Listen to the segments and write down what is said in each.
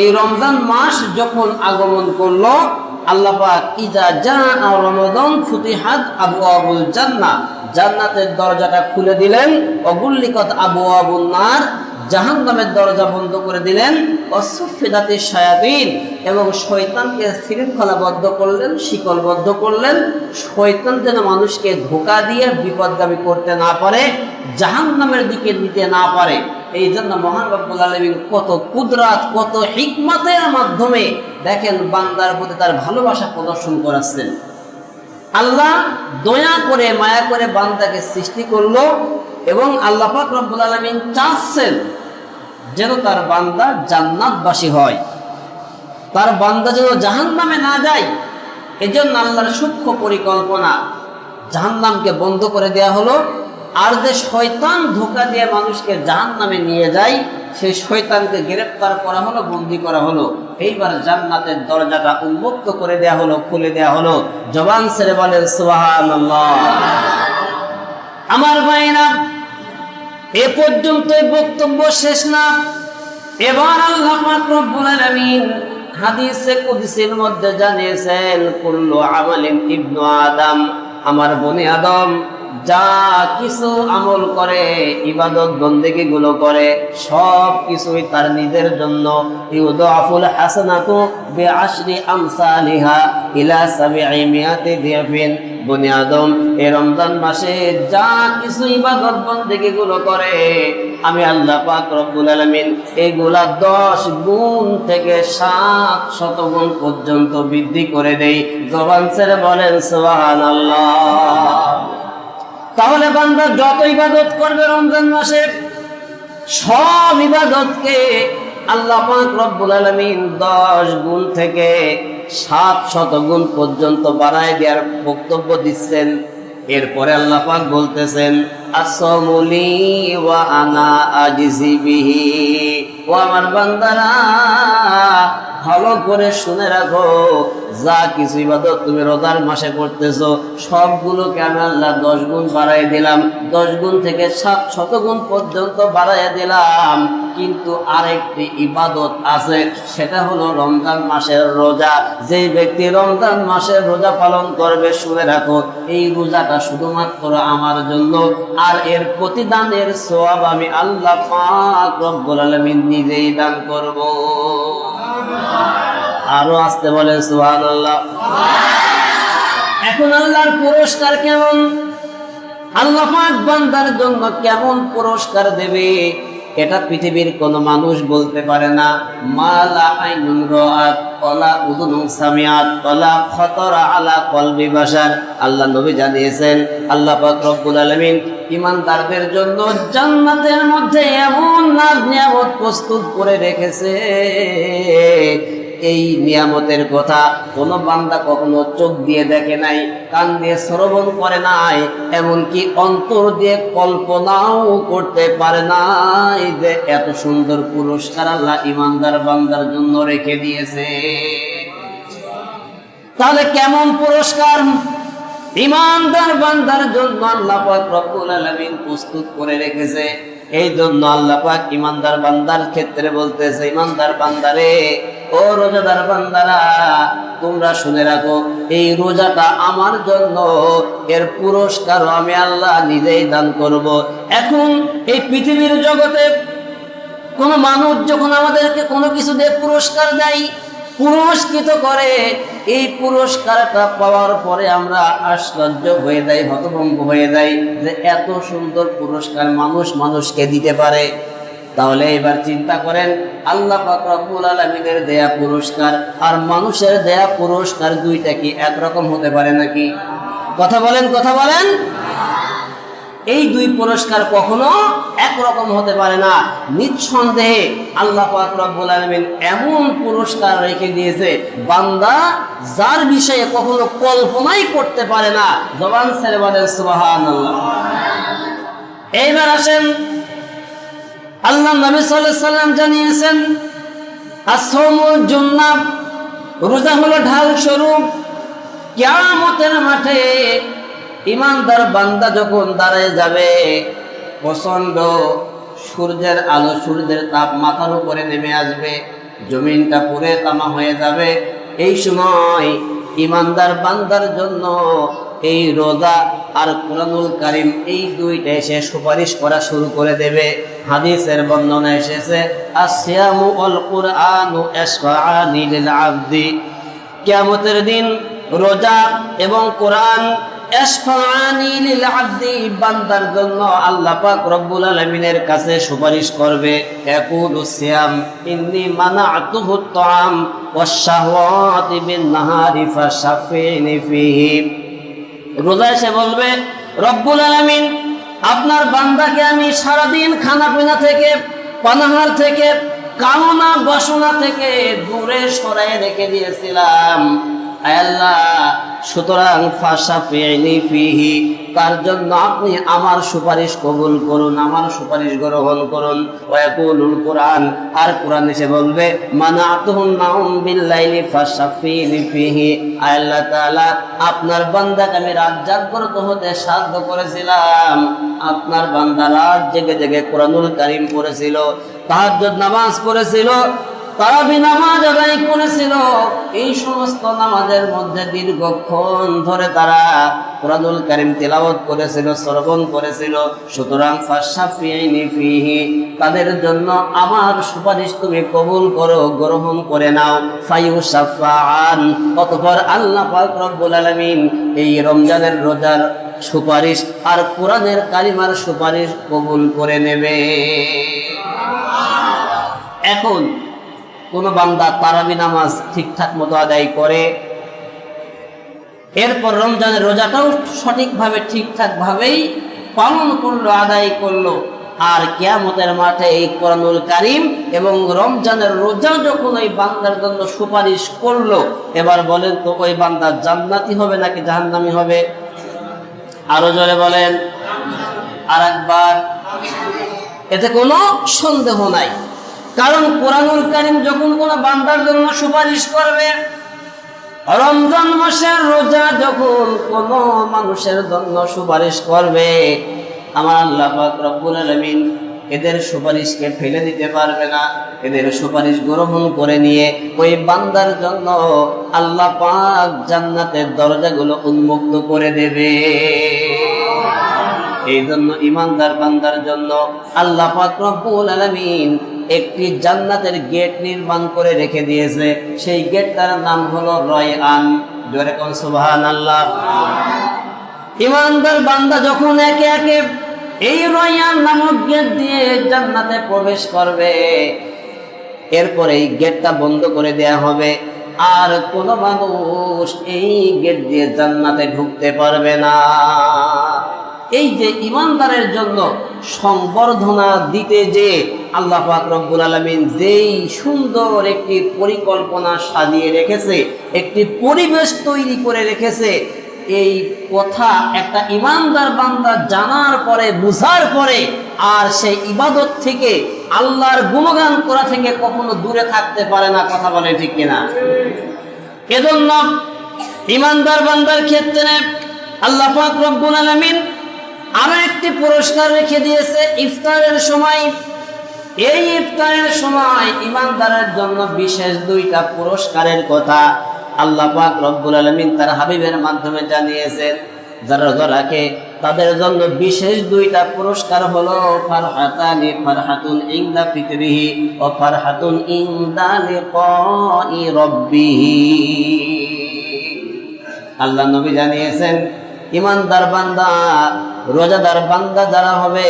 এই রমজান মাস যখন আগমন করল ইজা ফুতিহাত আবু আবুল জান্নাহ, জান্নাতের দরজাটা খুলে দিলেন আবু দরজা বন্ধ করে দিলেন শায়াবিন এবং শৃঙ্খলাবদ্ধ করলেন, শিকলবদ্ধ করলেন, শয়তান যেন মানুষকে ধোকা দিয়ে বিপদগামী করতে না পারে জাহান নামের দিকে নিতে না পারে। এই জন্য মহান রব্বুল আলমিন কত কুদরাত, কত হিকমতের মাধ্যমে দেখেন বান্দার প্রতি তার ভালোবাসা প্রদর্শন করাচ্ছেন। আল্লাহ দয়া করে, মায়া করে বান্দাকে সৃষ্টি করল এবং আল্লাহ পাক রব্বুল আলমিন চাচ্ছেন যেন তার বান্দা জান্নাতবাসী হয়। তার বান্দা যেন জাহান নামে না যায়, এজন্য আল্লাহর সূক্ষ্ম পরিকল্পনা জাহান্নামকে বন্ধ করে দেয়া হলো। আর যে শয়তান ধোকা দিয়ে মানুষকে জাহান নামে নিয়ে যায়, সেই শয়তানকে গ্রেপ্তার করা হলো, বন্দি করা হলো। এইবার জান্নাতের দরজাটা উন্মুক্ত করে দেয়া হলো, খুলে দেয়া হলো। জবান ছেড়ে বলেন সুবাহান আমার ভাইরা এ পর্যন্তই বক্তব্য শেষ না। এবার আল্লাহ রব্বুল আলামিন হাদিসে কুদসির মধ্যে জানিয়েছেন, কুল্লু আমালিন ইবনু আদম, আমার বনি আদম যা কিছু আমল করে, ইবাদত বন্দেগি গুলো করে, সব কিছুই তার নিজের জন্য। এই আমি আল্লাহ পাক রব্বুল এইগুলা দশ গুণ থেকে সাত শত গুণ পর্যন্ত বৃদ্ধি করে দেই। জবান বলেন, সুবহানাল্লাহ। তাহলে বান্দা যত ইবাদত করবে রমজান মাসে, সব ইবাদতকে আল্লাহ পাক রব্বুল আলামিন দশ গুণ থেকে সাত শত গুণ পর্যন্ত বাড়ায় দেওয়ার বক্তব্য দিচ্ছেন। এরপরে আল্লাহ পাক বলতেছেন আসমুলি ওয়া আনা আজিজি বিহি। ও আমার বান্দারা ভালো করে শুনে রাখো। যা কিছু ইবাদত তুমি রোজার মাসে করতেছো, সবগুলোকে আমি আল্লাহ দশ গুণ বাড়াই দিলাম। দশ গুণ থেকে সাত শত গুণ পর্যন্ত বাড়াই দিলাম। কিন্তু আরেকটি ইবাদত আছে, সেটা হলো রমজান মাসের রোজা। যে ব্যক্তি রমজান মাসের রোজা পালন করবে, শুনে রাখো, এই রোজাটা শুধুমাত্র আমার জন্য। আর এর প্রতিদানের সওয়াব আমি আল্লাহ পাক নিজেই দান করব। আরও আসতে বলেন সুবহানাল্লাহ। এখন আল্লাহর পুরস্কার কেমন? আল্লাহ বান্দার জন্য কেমন পুরস্কার দেবে? এটা পৃথিবীর কোন মানুষ বলতে পারে না। মালা আলা কলবি আল্লাহ নবী জানিয়েছেন, আল্লাহ পাক রব্বুল আলামিন ইমানদারদের জন্য জান্নাতের মধ্যে এমন নাজ নিয়ামত প্রস্তুত করে রেখেছে। এই নিয়ামতের কথা কোন বান্দা কখনো চোখ দিয়ে দেখে নাই, কান দিয়ে শ্রবণ করে নাই, এমনকি অন্তর দিয়ে কল্পনাও করতে পারে নাই যে এত সুন্দর পুরস্কার আল্লাহ ইমানদার বান্দার জন্য রেখে দিয়েছে। তাহলে কেমন পুরস্কার? ইমানদার বান্দার জন্য আল্লাহ প্রস্তুত করে রেখেছে। এই জন্য আল্লাহ পাক ইমানদার বান্দার ক্ষেত্রে বলতেছে, ইমানদার বান্দারে, ও রোজাদার বান্দারা, তোমরা শুনে রাখো, এই রোজাটা আমার জন্য, এর পুরস্কার আমি আল্লাহ নিজেই দান করব। এখন এই পৃথিবীর জগতে কোন মানুষ যখন আমাদেরকে কোনো কিছু দিয়ে পুরস্কার দেয়, পুরস্কৃত করে এই পুরস্কারটা পাওয়ার পরে আমরা আশ্চর্য হয়ে যাই হতভঙ্গ হয়ে যাই যে এত সুন্দর পুরস্কার মানুষ মানুষকে দিতে পারে। তাহলে এবার চিন্তা করেন, আল্লাহ রব্বুল আলামিনের দেয়া পুরস্কার আর মানুষের দেয়া পুরস্কার দুইটা কি একরকম হতে পারে নাকি? কথা বলেন কথা বলেন। এই দুই পুরস্কার কখনো একরকম হতে পারে না। নিঃসন্দেহে আল্লাহ পাক রব্বুল আলামিন এমন পুরস্কার রেখে দিয়েছে, বান্দা যার বিষয়ে কখনো কল্পনাই করতে পারে না। জবান ছেড়ে সুবহানাল্লাহ। এইবার আসেন, আল্লাহ নবী সাল্লাম জানিয়েছেন আসমুল জুন্নাব রোজা হলো ঢাল স্বরূপ। কিয়ামতের মাঠে ইমানদার বান্দা যখন দাঁড়ায় যাবে প্রচণ্ড সূর্যের আলো সূর্যের তাপ মাথার উপরে নেমে আসবে, জমিনটা পুরে তামা হয়ে যাবে। এই সময় ইমানদার বান্দার জন্য এই রোজা আর কোরআনুল কারিম এই দুইটা এসে সুপারিশ করা শুরু করে দেবে। হাদিসের বর্ণনা এসেছে কিয়ামতের দিন রোজা এবং কোরআন বান্দার জন্য আল্লাহ পাক রব্বুল কাছে সুপারিশ করবে। ইয়াকুলু সিয়াম, ইন্নী মানাতুহু আত-তাআম ওয়াশ-শাহওয়াতি বিন-নাহারি ফাশাফিনি ফিহি। রোজা এসে বলবে, রব্বুল আলামিন, আপনার বান্দাকে আমি সারাদিন খানা পিনা থেকে, পানাহার থেকে কামনা বাসনা থেকে দূরে সরাই রেখে দিয়েছিলাম। সুতরাং ফিহি, তার জন্য আপনি আমার সুপারিশ কবুল করুন, আমার সুপারিশ গ্রহণ করুন। কোরআন, আর কোরআন এসে বলবে আল্লাহ তাআলা, আপনার বান্দাকে আমি রাত জাগ্রত হতে সাধ্য করেছিলাম। আপনার বান্দা রাত জেগে জেগে কোরআনুল কারিম পড়েছিল, তাহাজ্জুদ নামাজ পড়েছিল তারাবি নামাজ আদায় করেছিল। এই সমস্ত নামাজের মধ্যে দীর্ঘক্ষণ ধরে তারা কোরআনুল কারিম তেলাওয়াত করেছিল, শ্রবণ করেছিল। সুতরাং ফাশাফিনি ফিহি, তাদের জন্য আমার সুপারিশ তুমি কবুল করো, গ্রহণ করে নাও। ফাইউ সাফান অতঃপর আল্লাহ পাক রব্বুল আলামিন এই রমজানের রোজার সুপারিশ আর কোরআনের কালিমার সুপারিশ কবুল করে নেবে। এখন কোন বান্দা তারাবি নামাজ ঠিকঠাক মতো আদায় করে, এরপর রমজানের রোজাটাও সঠিকভাবে, ঠিকঠাকভাবেই পালন করল, আদায় করল। আর কেয়ামতের মাঠে এই কোরআনুল কারিম এবং রমজানের রোজা যখন ওই বান্দার জন্য সুপারিশ করল, এবার বলেন তো ওই বান্দা জান্নাতি হবে নাকি জাহান্নামি হবে? আরও জোরে বলেন। আর একবার এতে কোনো সন্দেহ নাই। কারণ কোরআনুল কারিম যখন কোন বান্দার জন্য সুপারিশ করবে, রমজান মাসের রোজা যখন কোন মানুষের জন্য সুপারিশ করবে, আমার আল্লাহ এদের সুপারিশকে ফেলে দিতে পারবে না। এদের সুপারিশ গ্রহণ করে নিয়ে ওই বান্দার জন্য আল্লাহ পাক জান্নাতের দরজাগুলো উন্মুক্ত করে দেবে। এই জন্য ইমানদার বান্দার জন্য আল্লাহ পাক রব্বুল আলামিন একটি জান্নাতের গেট নির্মাণ করে রেখে দিয়েছে। সেই গেটটার নাম হলো রয়আন। জোরে কোন সুবহানাল্লাহ। ইমানদার বান্দা যখন একে একে এই রয়ান নামক গেট দিয়ে জান্নাতে প্রবেশ করবে, এরপরে এই গেটটা বন্ধ করে দেয়া হবে। আর কোন মানুষ এই গেট দিয়ে জান্নাতে ঢুকতে পারবে না। এই যে ইমানদারের জন্য সংবর্ধনা দিতে যে আল্লাহ রব্বুল আলমিন যেই সুন্দর একটি পরিকল্পনা সাজিয়ে রেখেছে, একটি পরিবেশ তৈরি করে রেখেছে, এই কথা একটা ইমানদার বান্দা জানার পরে, বুঝার পরে, আর সেই ইবাদত থেকে, আল্লাহর গুণগান করা থেকে কখনো দূরে থাকতে পারে না, কথা বলে ঠিক কিনা? এজন্য ইমানদার বান্দার ক্ষেত্রে আল্লাহ রব্বুল আলামিন আরও একটি পুরস্কার রেখে দিয়েছে ইফতারের সময়। এই ইফতারের সময় ইমানদারের জন্য বিশেষ দুইটা পুরস্কারের কথা আল্লাহ পাক রব্বুল আলামিন তার হাবিবের মাধ্যমে জানিয়েছেন। যারা রোজা তাদের জন্য বিশেষ দুইটা পুরস্কার হলো ফারহাতানি ফারহাতুন ইনদা ফিতরিহি ও ফারহাতুন ইনদা লিকাই রাব্বিহি। আল্লাহ নবী জানিয়েছেন ইমানদার বান্দা, রোজাদার বান্দা যারা হবে,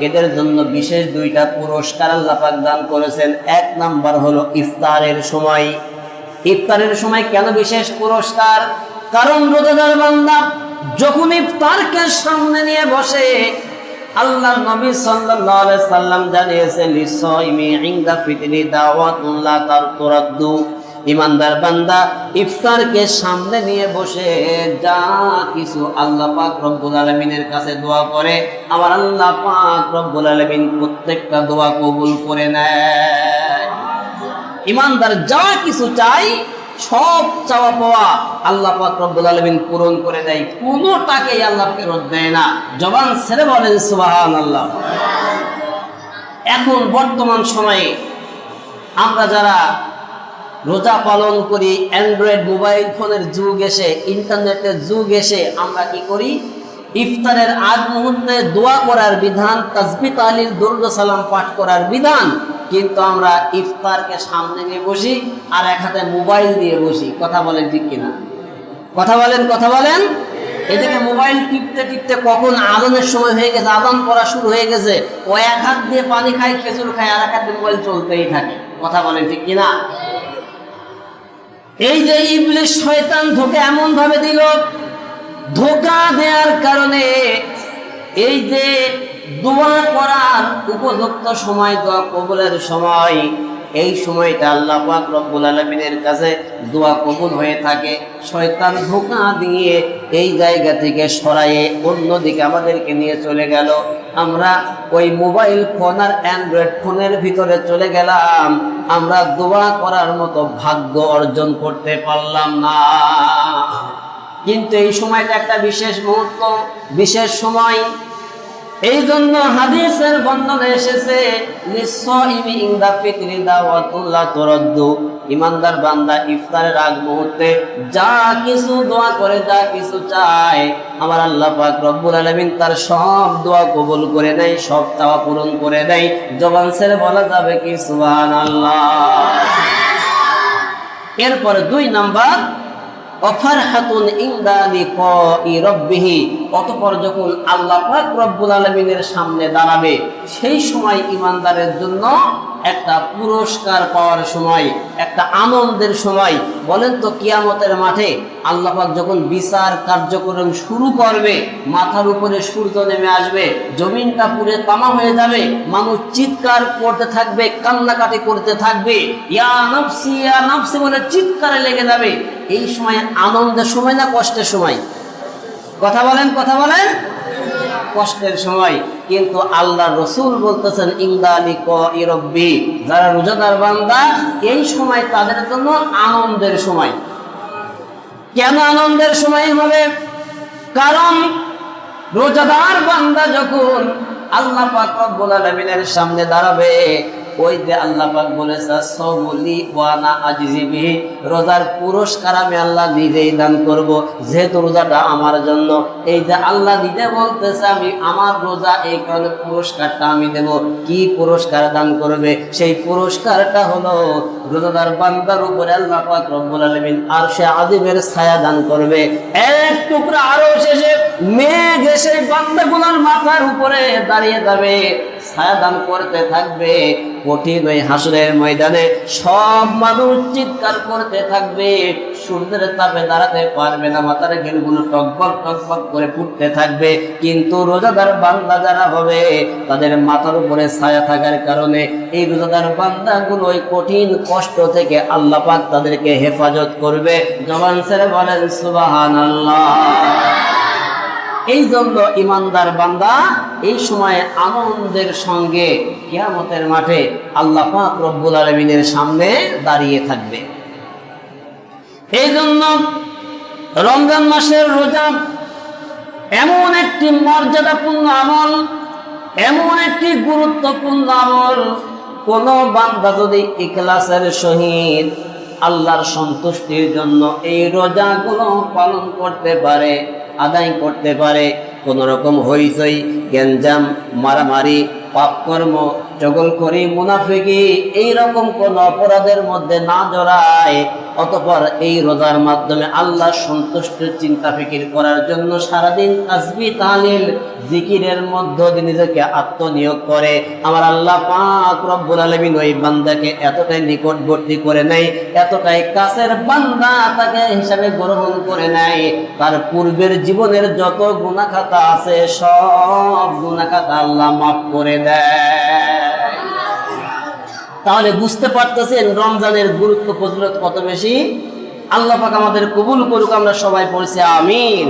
এদের জন্য বিশেষ দুইটা পুরস্কার আল্লাপাক দান করেছেন। এক নাম্বার হলো ইফতারের সময়। ইফতারের সময় কেন বিশেষ পুরস্কার? কারণ রোজাদার বান্দা যখন ইফতারকে সামনে নিয়ে বসে, আল্লাহ নবী সাল্লাল্লাহু আলাইহি সাল্লাম জানিয়েছেন লিসাইমি ইনদা ফিতরি দাওয়াতুন লা তারতুরাদ্দু। ইমানদার বান্দা ইফতারকে সামনে নিয়ে বসে যা কিছু আল্লাহ পাক রব্বুল আলামিনের কাছে দোয়া করে, আমার আল্লাহ পাক রব্বুল আলামিন প্রত্যেকটা দোয়া কবুল করে নেয়। ইমানদার যা কিছু চাই, সব চাওয়া পাওয়া আল্লাহ পাক রব্বুল আলামিন পূরণ করে দেয়। কোনোটাকেই আল্লাহ ফেরত দেয় না। জবান ছেড়ে বলেন, সুবহানাল্লাহ। এখন বর্তমান সময়ে আমরা যারা রোজা পালন করি অ্যান্ড্রয়েড মোবাইল ফোনের যুগ এসে, ইন্টারনেটের যুগ এসে আমরা কি করি? ইফতারের আগ মুহূর্তে দোয়া করার বিধান তাজবি তালিল দরুদ সালাম পাঠ করার বিধান। কিন্তু আমরা ইফতারকে সামনে নিয়ে বসি আর এক হাতে মোবাইল দিয়ে বসি। কথা বলেন ঠিক কিনা? কথা বলেন কথা বলেন। এদিকে মোবাইল টিপতে টিপতে কখন আজানের সময় হয়ে গেছে, আজান পড়া শুরু হয়ে গেছে, ও এক হাত দিয়ে পানি খায়, খেজুর খায়, আর এক হাত দিয়ে মোবাইল চলতেই থাকে। কথা বলেন ঠিক কিনা? এই যে ইবলিশ শয়তান ধোকে এমন ভাবে দিল, ধোকা দেওয়ার কারণে এই যে দোয়া করার উপযুক্ত সময় দোয়া কবলের সময় এই সময়টা আল্লাহ পাক রব্বুল আলমিনের কাছে দোয়া কবুল হয়ে থাকে। শয়তান ধোকা দিয়ে এই জায়গা থেকে সরাইয়ে অন্যদিকে আমাদেরকে নিয়ে চলে গেল। আমরা ওই মোবাইল ফোন আর অ্যান্ড্রয়েড ফোনের ভিতরে চলে গেলাম। আমরা দোয়া করার মতো ভাগ্য অর্জন করতে পারলাম না। কিন্তু এই সময়টা একটা বিশেষ মুহূর্ত, বিশেষ সময়। এই জন্য হাদিসের বর্ণনা এসেছে ইমানদার বান্দা ইফতারের আগ মুহূর্তে যা কিছু দোয়া করে, যা কিছু চায়, আমার আল্লাহ পাক রব্বুল আলামিন তার সব দোয়া কবুল করে নেয়, সব চাওয়া পূরণ করে দেয় জবান ছেড়ে বলা যাবে কি, সুবহানাল্লাহ। এরপরে দুই নাম্বার অফার হাতুন ইন্দালি রব্বিহি। অতপর যখন আল্লাহ পাক রব্বুল আলমিনের সামনে দাঁড়াবে, সেই সময় ইমানদারের জন্য একটা পুরস্কার পাওয়ার সময়, একটা আনন্দের সময়, বলেন তো কিয়ামতের মাঠে আল্লাহ পাক যখন বিচার কার্যক্রম শুরু করবে, মাথার উপরে সূর্য নেমে আসবে, জমিনটা পুরে তামা হয়ে যাবে, মানুষ চিৎকার করতে থাকবে, কান্নাকাটি করতে থাকবে, ইয়া নফসি ইয়া নফসি বলে চিৎকারে লেগে যাবে। এই সময় আনন্দের সময় না কষ্টের সময়? কথা বলেন কথা বলেন। কষ্টের সময়, কিন্তু আল্লাহ রসুল বলতেছেন ইংদালি ইরব্বি যারা রোজাদার বান্দা, এই সময় তাদের জন্য আনন্দের সময়। কেন আনন্দের সময় হবে? কারণ রোজাদার বান্দা যখন আল্লাহ পাক রব্বুল আলামিনের সামনে দাঁড়াবে ওই যে আল্লাহ পাক সৌমলি ওয়ানা রোজার পুরস্কার আমি আল্লাহ নিজেই দান করব, যেহেতু রোজাটা আমার জন্য। এই যে আল্লাহ নিজে বলতেছে, আমি আমার রোজা এই কারণে পুরস্কারটা আমি দেব। কি পুরস্কার দান করবে? সেই পুরস্কারটা হলো রোজাদার বান্দার উপরে আল্লাহ পাক রব্বুল আলামিন আর সে আজিমের ছায়া দান করবে। এক টুকরা আরও শেষে মেঘ এসে বান্দাগুলোর মাথার উপরে দাঁড়িয়ে যাবে। ছায়া দান করতে থাকবে, কঠিন ওই হাসুরের ময়দানে সব মানুষ চিৎকার করতে থাকবে, সূর্যের তাপে দাঁড়াতে পারবে না, মাথার গেলগুলো টকবক টকবক করে ফুটতে থাকবে। কিন্তু রোজাদার বান্দা যারা হবে, তাদের মাথার উপরে ছায়া থাকার কারণে এই রোজাদার বান্দাগুলো ওই কঠিন কষ্ট থেকে আল্লাহ পাক তাদেরকে হেফাজত করবে। জবান ছেড়ে বলেন সুবাহান এই জন্য ইমানদার বান্দা এই সময়ে আনন্দের সঙ্গে কিয়ামতের মাঠে আল্লাহ পাক রব্বুল আলমিনের সামনে দাঁড়িয়ে থাকবে। এই জন্য রমজান মাসের রোজা এমন একটি মর্যাদাপূর্ণ আমল, এমন একটি গুরুত্বপূর্ণ আমল, কোন বান্দা যদি ইখলাসের সহিত আল্লাহর সন্তুষ্টির জন্য এই রোজাগুলো পালন করতে পারে আদায় করতে পারে। কোন রকম হইচই, গ্যাঞ্জাম, মারামারি, পাপকর্ম চগল করি মুনাফিকি, এইরকম কোন অপরাধের মধ্যে না জড়ায়। অতপর এই রোজার মাধ্যমে আল্লাহ সন্তুষ্টির চিন্তা ফিকির করার জন্য সারাদিন তাসবি, তালিল, জিকিরের মধ্য দিয়ে নিজেকে আত্মনিয়োগ করে। আমার আল্লাহ পাক রব্বুল আলামিন ওই বান্দাকে এতটাই নিকটবর্তী করে নেয় এতটাই কাছের বান্দা তাকে হিসাবে গ্রহণ করে নেয় তার পূর্বের জীবনের যত গুণাখাতা আছে, সব গুণাখাতা আল্লাহ মাফ করে দেয়। তাহলে বুঝতে পারতেছেন রমজানের গুরুত্ব ফজলত কত বেশি? আল্লাহ পাক আমাদের কবুল করুক, আমরা সবাই পড়ছি আমিন।